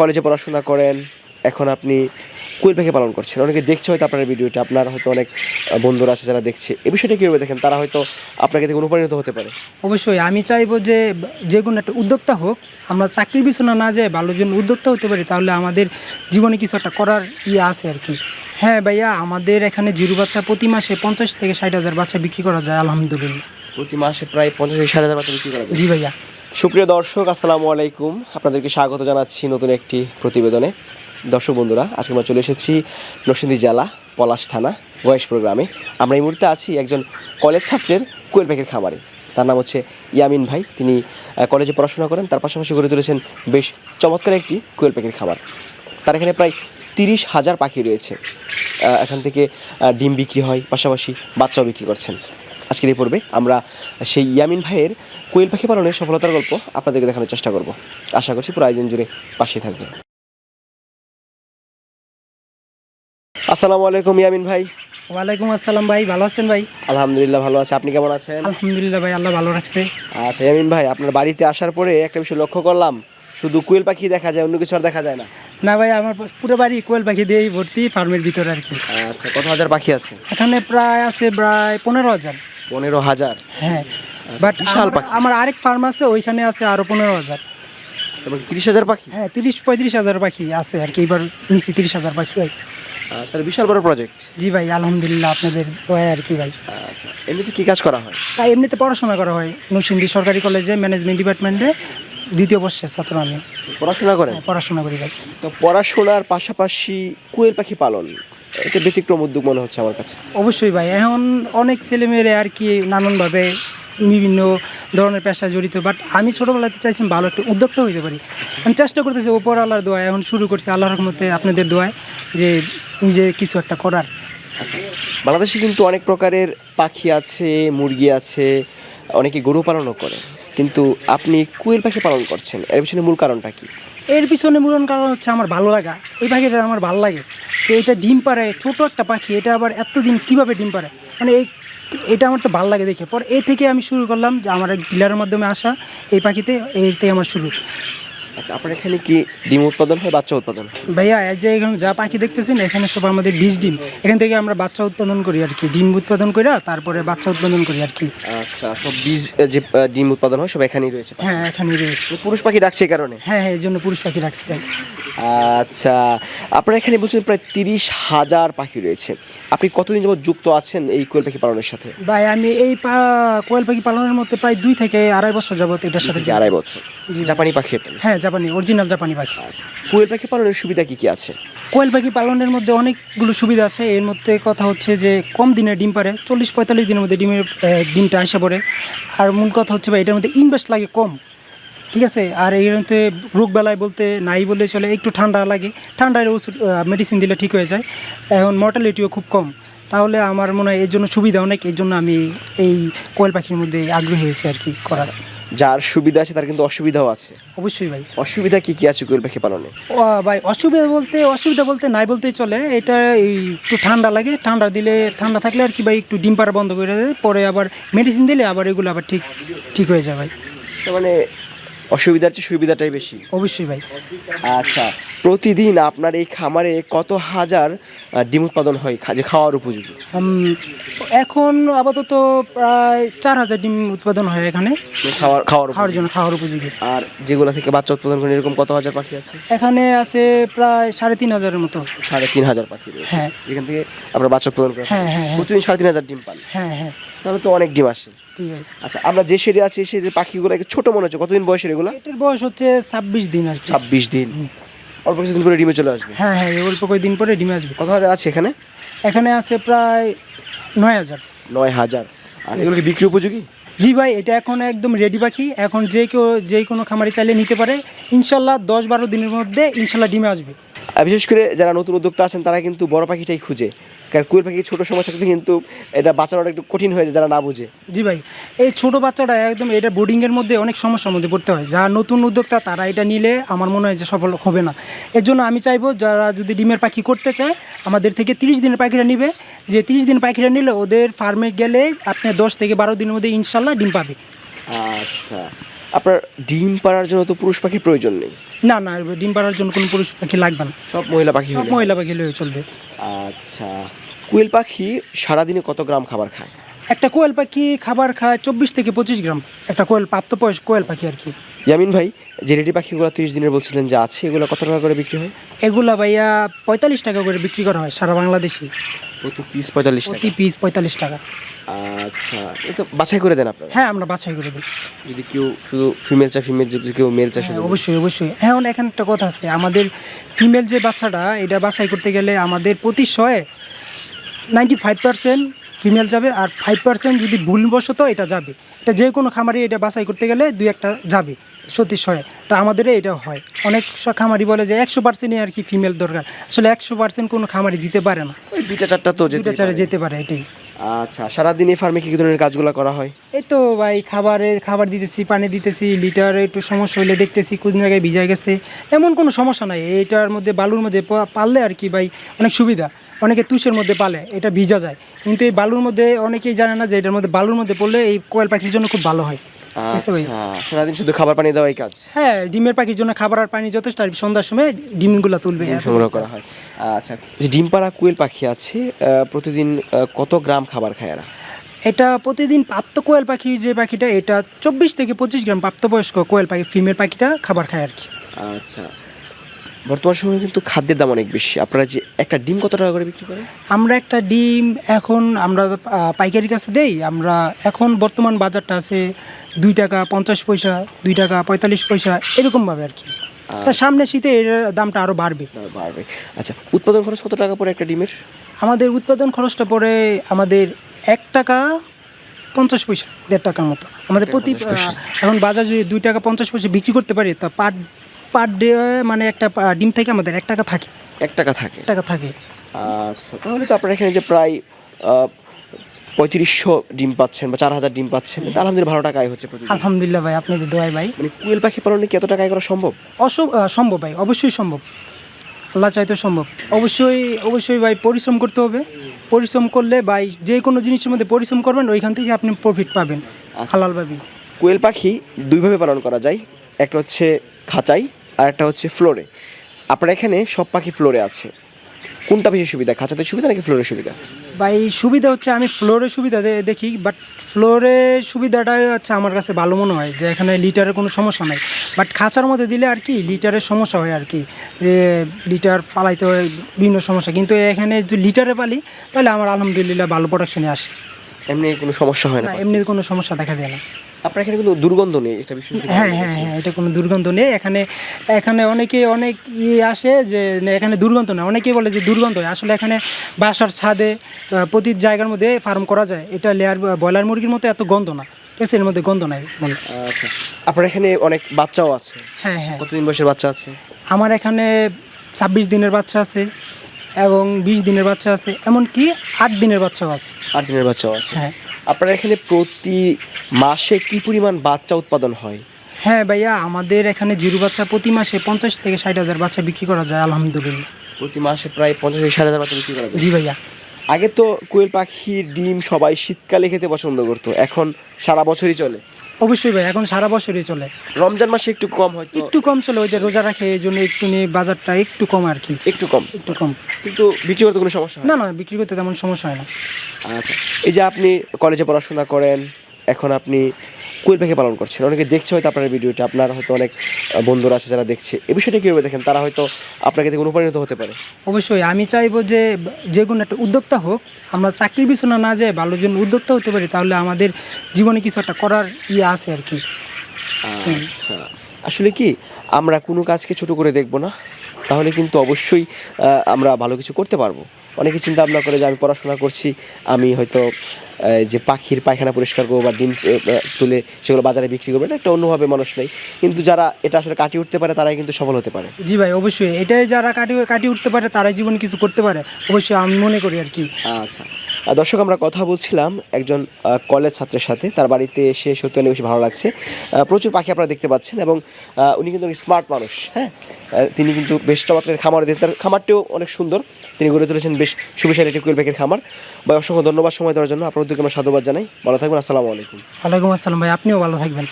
কলেজে পড়াশোনা করেন এখন আপনি কোয়েল পাখি পালন করছেন। অনেকে দেখছে হয়তো আপনার ভিডিওটা আপনার হয়তো অনেক বন্ধুরা আছে যারা দেখছে। এই বিষয়টা কীভাবে দেখেন? তারা হয়তো আপনাকে থেকে অনুপ্রাণিত হতে পারে। অবশ্যই আমি চাইব যে যে কোনো একটা উদ্যোক্তা হোক আমরা চাকরির পিছনে না যাই ভালো জন্য উদ্যোক্তা হতে পারি তাহলে আমাদের জীবনে কিছু একটা করার ইয়ে আছে আর কি। হ্যাঁ ভাইয়া আমাদের এখানে জিরো বাচ্চা প্রতি মাসে পঞ্চাশ থেকে ষাট হাজার বাচ্চা বিক্রি করা যায় আলহামদুলিল্লাহ। প্রতি মাসে প্রায় পঞ্চাশ থেকে ষাট হাজার বাচ্চা বিক্রি করা যায়। জি ভাইয়া। সুপ্রিয় দর্শক, আসসালামু আলাইকুম। আপনাদেরকে স্বাগত জানাচ্ছি নতুন একটি প্রতিবেদনে। দর্শক বন্ধুরা, আজকে আমরা চলে এসেছি নরসিংদী জেলা, পলাশ থানা বয়স প্রোগ্রামে আমরা এই মুহূর্তে আছি একজন কলেজ ছাত্রের কোয়েল পাখির খামারে। তার নাম হচ্ছে ইয়ামিন ভাই। তিনি কলেজে পড়াশোনা করেন। তার পাশাপাশি গড়ে তুলেছেন বেশ চমৎকার একটি কোয়েল পাখির খামার। তার এখানে প্রায় তিরিশ হাজার পাখি রয়েছে। এখান থেকে ডিম বিক্রি হয়, পাশাপাশি বাচ্চাও বিক্রি করছেন। আজকের এই পর্বে আমরা সেই ইয়ামিন ভাইয়ের কোয়েল পাখি পালনের সফলতার গল্প আপনাদেরকে দেখানোর চেষ্টা করব। আশা করছি পুরো আয়োজন জুড়ে পাশে থাকবে আসসালামু আলাইকুম ইয়ামিন ভাই। ওয়ালাইকুম আসসালাম ভাই ভালো আছেন ভাই? আলহামদুলিল্লাহ ভালো আছে। আপনি কেমন আছেন? আলহামদুলিল্লাহ ভাই আল্লাহ ভালো রাখছে। আচ্ছা ইয়ামিন ভাই আপনার বাড়িতে আসার পরে একটা বিষয় লক্ষ্য করলাম শুধু কোয়েল পাখি দেখা যায় অন্য কিছু আর দেখা যায় না। না ভাই আমার পুরো বাড়ি কোয়েল পাখি দিয়েই ভর্তি ফার্মের ভিতরে আর কি। আচ্ছা কত হাজার পাখি আছে? এখানে প্রায় আছে প্রায় পনেরো হাজার। পনেরো হাজার। হ্যাঁ বাট বিশাল পাখি। আমার আরেক ফার্ম আছে ওইখানে আছে আরও পনেরো হাজার। এবং তিরিশ হাজার পাখি? হ্যাঁ তিরিশ পঁয়ত্রিশ হাজার পাখি আছে আর কি এবার নিচে তিরিশ হাজার পাখি ভাই তাহলে বিশাল বড় প্রজেক্ট জি ভাই আলহামদুলিল্লাহ আপনাদের দোয়ায় আর কি ভাই। আচ্ছা এমনিতে কি কাজ করা হয়? তাই এমনিতে পড়াশোনা করা হয় নরসিংদী সরকারি কলেজে ম্যানেজমেন্ট ডিপার্টমেন্টে দ্বিতীয় বর্ষের ছাত্র আমি। পড়াশোনা করেন? হ্যাঁ, পড়াশোনা করি ভাই। তো পড়াশোনার পাশাপাশি কোয়েল পাখি পালন এটা ব্যতিক্রম উদ্যোগ মনে হচ্ছে আমার কাছে। অবশ্যই ভাই এখন অনেক ছেলেমেয়েরা আর কি নানানভাবে বিভিন্ন ধরনের পেশা জড়িত বাট আমি ছোটোবেলাতে চাইছিলাম ভালো একটা উদ্যোক্তা হইতে পারি। আমি চেষ্টা করতেছি ওপর আল্লাহর দোয়ায় এখন শুরু করছি আল্লাহর রহমতে আপনাদের দোয়ায় যে নিজে কিছু একটা করার। আচ্ছা বাংলাদেশে কিন্তু অনেক প্রকারের পাখি আছে মুরগি আছে অনেকে গরু পালনও করে। কিন্তু আপনি কোয়েল পাখি পালন করছেন এর পিছনে মূল কারণটা কি? এর পিছনে মূল কারণ হচ্ছে আমার ভালো লাগা। এই পাখিটা আমার ভালো লাগে। যে এটা ডিম পারে ছোট একটা পাখি, এটা আবার এতদিন কীভাবে ডিম পারে মানে এই, এটা আমার তো ভালো লাগে দেখে। পর এ থেকে আমি শুরু করলাম যে আমার এক ডিলারের মাধ্যমে আসা এই পাখিতে, এর থেকে আমার শুরু। আচ্ছা আপনার এখানে কি ডিম উৎপাদন হয় বাচ্চা উৎপাদন ভাইয়া এই যে এখানে যা পাখি দেখতেছেন এখানে সব আমাদের বীজ ডিম। এখান থেকে আমরা বাচ্চা উৎপাদন করি আর কি ডিম উৎপাদন করে তারপরে বাচ্চা উৎপাদন করি আর কি। আচ্ছা সব বীজ যে ডিম উৎপাদন হয় সব এখানেই রয়েছে? হ্যাঁ এখানেই রয়েছে। পুরুষ পাখি ডাকছে এই কারণে? হ্যাঁ হ্যাঁ এই জন্য পুরুষ পাখি রাখছি ভাই আচ্ছা আপনার এখানে বলছেন প্রায় তিরিশ হাজার পাখি রয়েছে। আপনি কতদিন যাবত যুক্ত আছেন এই কোয়েল পাখি পালনের সাথে? ভাই আমি এই কোয়েল পাখি পালনের মধ্যে প্রায় দুই থেকে আড়াই বছর যাবত এটার সাথে আড়াই বছর। জাপানি পাখি হ্যাঁ জাপানি অরিজিনাল জাপানি পাখি। কোয়েল পাখি পালনের সুবিধা কি কি আছে? কোয়েল পাখি পালনের মধ্যে অনেকগুলো সুবিধা আছে। এর মধ্যে কথা হচ্ছে যে কম দিনে ডিম পারে চল্লিশ পঁয়তাল্লিশ দিনের মধ্যে ডিমের ডিমটা আসে পড়ে। আর মূল কথা হচ্ছে ভাই এটার মধ্যে ইনভেস্ট লাগে কম। ঠিক আছে? আর এর মধ্যে রোগ বেলায় বলতে নাই বলে চলে একটু ঠান্ডা লাগে। ঠান্ডার ওষুধ মেডিসিন দিলে ঠিক হয়ে যায়। এখন মর্টালিটিও খুব কম। তাহলে আমার মনে হয় এর জন্য সুবিধা অনেক। এর জন্য আমি এই কোয়েল পাখির মধ্যে আগ্রহী হয়েছে আর কি করার। যার সুবিধা আছে তার কিন্তু অসুবিধাও আছে। অবশ্যই ভাই। অসুবিধা কি কি আছে কোয়েল পাখি পালনে? ও ভাই অসুবিধা বলতে অসুবিধা বলতে নাই বলতেই চলে। এটা একটু ঠান্ডা লাগে। ঠান্ডা দিলে ঠান্ডা থাকলে আর কি ভাই একটু ডিম পাড়া বন্ধ করে দেয়। পরে আবার মেডিসিন দিলে আবার এগুলো আবার ঠিক ঠিক হয়ে যায় ভাই। মানে অসুবিধার চেয়ে সুবিধাটাই বেশি? অবশ্যই ভাই। আচ্ছা প্রতিদিন আপনার এই খামারে কত হাজার ডিম উৎপাদন হয় যে খাওয়ার উপযোগী? এখন আপাতত প্রায় চার হাজার ডিম উৎপাদন হয় এখানে। মানে খাওয়ার খাওয়ার খাওয়ার জন্য খাওয়ার উপযোগী। আর যেগুলো থেকে বাচ্চা উৎপাদন করেন এরকম কত হাজার পাখি আছে? এখানে আছে প্রায় সাড়ে তিন হাজারের মতো। সাড়ে তিন হাজার পাখি হ্যাঁ। যেখান থেকে আপনার বাচ্চা উৎপাদন করেন হ্যাঁ হ্যাঁ হ্যাঁ। প্রতিদিন সাড়ে তিন হাজার ডিম পান। হ্যাঁ হ্যাঁ। তাহলে তো অনেক ডিম আসে। জি ভাই আচ্ছা আমরা যে শেডে আছি সেই পাখিগুলোকে ছোট মনে হচ্ছে? কতদিন বয়সের এগুলো? এটার বয়স হচ্ছে ছাব্বিশ দিন আর ছাব্বিশ দিন। অল্প কিছুদিন করে ডিমে চলে আসবে? হ্যাঁ হ্যাঁ অল্প কয়েকদিন পরে ডিমে আসবে। কত হাজার আছে এখানে? এখানে আছে প্রায় নয় হাজার। নয় হাজার। আর এগুলো কি বিক্রি উপযোগী? জি ভাই এটা এখন একদম রেডি পাখি। এখন যে কেউ যে কোনো খামারে চাইলে নিতে পারে। ইনশাল্লাহ দশ বারো দিনের মধ্যে ইনশাল্লাহ ডিমে আসবে। বিশেষ করে যারা নতুন উদ্যোক্তা আছেন তারা কিন্তু বড় পাখিটাই খুঁজে। কারণ কুয়েল পাখি ছোটো সময় থাকতে কিন্তু এটা বাঁচানোটা একটু কঠিন হয়ে যায় যারা না বুঝে। জি ভাই এই ছোট বাচ্চাটা একদম এটা বোর্ডিংয়ের মধ্যে অনেক সমস্যার মধ্যে পড়তে হয়। যারা নতুন উদ্যোক্তা তারা এটা নিলে আমার মনে হয় যে সফল হবে না। এর জন্য আমি চাইব যারা যদি ডিমের পাখি করতে চায় আমাদের থেকে তিরিশ দিনের পাখিটা নিবে। যে তিরিশ দিন পাখিটা নিলে ওদের ফার্মে গেলে আপনি দশ থেকে বারো দিনের মধ্যে ইনশাল্লাহ ডিম পাবে। আচ্ছা। আপনার ডিম পাড়ার জন্য তো পুরুষ পাখির প্রয়োজন নেই। না না ডিম পাড়ার জন্য কোনো পুরুষ পাখি লাগবে না। সব মহিলা পাখি সব মহিলা পাখি হলেও চলবে। আচ্ছা। কোয়েল পাখি সারাদিনে কত গ্রাম খাবার খায়? একটা কোয়েল পাখি খাবার খায় চব্বিশ থেকে পঁচিশ গ্রাম। একটা কোয়েল পয়স কোয়েল পাখি আর কি। ইয়ামিন ভাই যে রেডি পাখিগুলো তিরিশ দিনের বলছিলেন যে আছে এগুলো কত টাকা করে বিক্রি হয়? এগুলা ভাইয়া পঁয়তাল্লিশ টাকা করে বিক্রি করা হয় সারা বাংলাদেশে। প্রতি পিস পঁয়তাল্লিশ প্রতি পিস পঁয়তাল্লিশ টাকা। আচ্ছা এই তো বাছাই করে দেন আপনারা? হ্যাঁ আমরা বাছাই করে দিই। যদি কেউ শুধু ফিমেল চায় ফিমেল যদি কেউ মেল চায় শুধু হ্যাঁ, অবশ্যই অবশ্যই। এখন এখানে একটা কথা আছে আমাদের ফিমেল যে বাচ্চাটা এটা বাছাই করতে গেলে আমাদের প্রতি শয়ে নাইনটি ফাইভ পার্সেন্ট ফিমেল যাবে আর ফাইভ পার্সেন্ট যদি ভুলবশত এটা যাবে এটা যে কোনো খামারে এটা বাছাই করতে গেলে দুই একটা যাবে সতীশ হয়। তা আমাদের এটা হয়। অনেক খামারি বলে যে একশো পার্সেন্টই আর কি ফিমেল দরকার। আসলে একশো পার্সেন্ট কোনো খামারি দিতে পারে না। ওই দুইটা চারটা তো দুইটা চারে যেতে পারে এটাই। আচ্ছা সারাদিন এই ফার্মে কি কি ধরনের কাজগুলো করা হয়? এই তো ভাই, খাবারে, খাবার দিতেছি, পানি দিতেছি লিটার একটু সমস্যা হলে দেখতেছি কোন জায়গায় ভিজে গেছে। এমন কোনো সমস্যা নাই এটার মধ্যে, বালুর মধ্যে পারলে আর কি ভাই, অনেক সুবিধা। অনেকে তুষের মধ্যে পালে, এটা ভিজা যায়। কিন্তু এই বালুর মধ্যে, অনেকেই জানে না যে এটার মধ্যে বালুর মধ্যে পড়লে এই কোয়েল পাখির জন্য খুব ভালো হয়? আচ্ছা সারাদিন শুধু খাবার পানি দেওয়াই কাজ? হ্যাঁ ডিমের পাখির জন্য খাবার আর পানি যথেষ্ট আর সন্ধ্যার সময় ডিমগুলো তুলবে। ডিম সংগ্রহ করা হয়। আচ্ছা ডিম পাড়া কুয়েল পাখি আছে প্রতিদিন কত গ্রাম খাবার খায় এরা? এটা প্রতিদিন প্রাপ্ত কোয়েল পাখি যে পাখিটা এটা চব্বিশ থেকে পঁচিশ গ্রাম প্রাপ্তবয়স্ক কোয়েল পাখি ফিমেল পাখিটা খাবার খায় আর কি। আচ্ছা বর্তমান সময়ে কিন্তু খাদ্যের দাম অনেক বেশি। আপনারা যে একটা ডিম কত টাকা করে বিক্রি করেন? আমরা একটা ডিম এখন আমরা আহ, পাইকারি কাছে দেই। আমরা এখন বর্তমান বাজারটা আছে দুই টাকা পঞ্চাশ পয়সা দুই টাকা পঁয়তাল্লিশ পয়সা এরকমভাবে আর কি। তা সামনে শীতে এর দামটা আরও বাড়বে। বাড়বে। আচ্ছা উৎপাদন খরচ কত টাকা পড়ে একটা ডিমের? আমাদের উৎপাদন খরচটা পড়ে আমাদের এক টাকা পঞ্চাশ পয়সা দেড় টাকার মতো। আমাদের প্রতি এখন বাজার যদি দুই টাকা পঞ্চাশ পয়সা বিক্রি করতে পারি তা পার পার ডে মানে একটা ডিম থেকে আমাদের এক টাকা থাকে। এক টাকা থাকে। টাকা থাকে। আচ্ছা তাহলে তো আপনারা এখানে যে প্রায় পঁয়ত্রিশশো ডিম পাচ্ছেন বা চার হাজার ডিম পাচ্ছেন আলহামদুলিল্লাহ ভালো টাকা আয় হচ্ছে আলহামদুলিল্লাহ ভাই আপনাদের দোয়াই ভাই। মানে কুয়েল পাখি পালনে কি এত টাকা করা সম্ভব? অসম সম্ভব ভাই অবশ্যই সম্ভব। আল্লাহ চাইতে সম্ভব। অবশ্যই অবশ্যই ভাই পরিশ্রম করতে হবে। পরিশ্রম করলে ভাই যে কোনো জিনিসের মধ্যে পরিশ্রম করবেন ওইখান থেকে আপনি প্রফিট পাবেন। হালালভাবে কোয়েল পাখি দুইভাবে পালন করা যায়। একটা হচ্ছে খাঁচাই আর একটা হচ্ছে ফ্লোরে আপনার এখানে সব পাখি ফ্লোরে আছে। কোনটা বেশি সুবিধা? খাঁচাতে সুবিধা নাকি ফ্লোরে সুবিধা? ভাই সুবিধা হচ্ছে আমি ফ্লোরের সুবিধা দেখি বাট ফ্লোরের সুবিধাটা হচ্ছে আমার কাছে ভালো মনে হয় যে এখানে লিটারের কোনো সমস্যা নাই। বাট খাঁচার মধ্যে দিলে আর কি লিটারের সমস্যা হয় আর কি। যে লিটার ফালাইতে হয় বিভিন্ন সমস্যা। কিন্তু এখানে যদি লিটারে পালি তাহলে আমার আলহামদুলিল্লাহ ভালো প্রোডাকশনে আসে। এমনি কোনো সমস্যা হয় না না এমনি কোনো সমস্যা দেখা যায় না। আপনার এখানে কিন্তু দুর্গন্ধ নেই? এটা বিষয় হ্যাঁ হ্যাঁ হ্যাঁ এটা কোনো দুর্গন্ধ নেই। এখানে এখানে অনেকে অনেক ইয়ে আসে যে এখানে দুর্গন্ধ নেই অনেকেই বলে যে দুর্গন্ধ। হয় আসলে এখানে বাসার ছাদে প্রতি জায়গার মধ্যে ফার্ম করা যায়। এটা লেয়ার ব্রয়লার মুরগির মতো এত গন্ধ না। এর মধ্যে গন্ধ নাই আচ্ছা। আপনার এখানে অনেক বাচ্চাও আছে? হ্যাঁ হ্যাঁ। কতদিন বয়সের বাচ্চা আছে? আমার এখানে ছাব্বিশ দিনের বাচ্চা আছে এবং বিশ দিনের বাচ্চা আছে। এমনকি আট দিনের বাচ্চাও আছে। আট দিনের বাচ্চাও আছে। হ্যাঁ। আপনার এখানে প্রতি মাসে কি পরিমাণ বাচ্চা উৎপাদন হয়? হ্যাঁ ভাইয়া আমাদের এখানে জিরো বাচ্চা প্রতি মাসে পঞ্চাশ থেকে ষাট হাজার বাচ্চা বিক্রি করা যায় আলহামদুলিল্লাহ। প্রতি মাসে প্রায় পঞ্চাশ থেকে ষাট হাজার বাচ্চা বিক্রি করা যায়? জি ভাইয়া। আগে তো কোয়েল পাখির ডিম সবাই শীতকালে খেতে পছন্দ করতো এখন সারা বছরই চলে। অবশ্যই ভাই এখন সারা বছরই চলে। রমজান মাসে একটু কম হয় একটু কম চলে ওই যে রোজা রাখে এই জন্য একটু নিয়ে বাজারটা একটু কম আর কি। একটু কম। একটু কম। কিন্তু বিক্রি করতে কোনো সমস্যা না না? বিক্রি করতে তেমন সমস্যা হয় না না। আচ্ছা। এই যে আপনি কলেজে পড়াশোনা করেন এখন আপনি কোয়েল পাখি পালন করছেন অনেকে দেখছে হয়তো আপনার ভিডিওটা আপনার হয়তো অনেক বন্ধুরা আছে যারা দেখছে। এই বিষয়টা কীভাবে দেখেন? তারা হয়তো আপনাকে দেখে অনুপ্রাণিত হতে পারে। অবশ্যই আমি চাইব যে যে কোনো একটা উদ্যোক্তা হোক আমরা চাকরির পিছনে না যায় ভালো জন্য উদ্যোক্তা হতে পারি তাহলে আমাদের জীবনে কিছু একটা করার ইয়ে আছে আর কি। আচ্ছা। আসলে কি আমরা কোনো কাজকে ছোট করে দেখব না তাহলে কিন্তু অবশ্যই আমরা ভালো কিছু করতে পারব। অনেকে চিন্তা ভাবনা করে যে আমি পড়াশোনা করছি আমি হয়তো যে পাখির পায়খানা পরিষ্কার করব বা ডিম তুলে সেগুলো বাজারে বিক্রি করব এটা একটা অন্যভাবে মানুষ নেই। কিন্তু যারা এটা আসলে কাটিয়ে উঠতে পারে তারাই কিন্তু সফল হতে পারে। জি ভাই অবশ্যই। এটাই যারা কাটিয়ে কাটিয়ে উঠতে পারে তারাই জীবন কিছু করতে পারে। অবশ্যই আমি মনে করি আর কি। আচ্ছা। দর্শক, আমরা কথা বলছিলাম একজন কলেজ ছাত্রের সাথে। তার বাড়িতে এসে সত্যি অনেক বেশি ভালো লাগছে। প্রচুর পাখি আপনারা দেখতে পাচ্ছেন এবং উনি কিন্তু অনেক স্মার্ট মানুষ হ্যাঁ? তিনি কিন্তু বেশ চমৎকার খামার দেন তার খামারটিও অনেক সুন্দর। তিনি গড়ে তুলেছেন বেশ সুবিশাল একটি কুয়েল পাখির খামার। বা অসংখ্য ধন্যবাদ সময় দেওয়ার জন্য। আপনার উদ্যোগে আমরা সাধুবাদ জানাই। ভালো থাকবেন। আসসালামু আলাইকুম। ওয়ালাইকুম আসসালাম ভাই। আপনিও ভালো থাকবেন।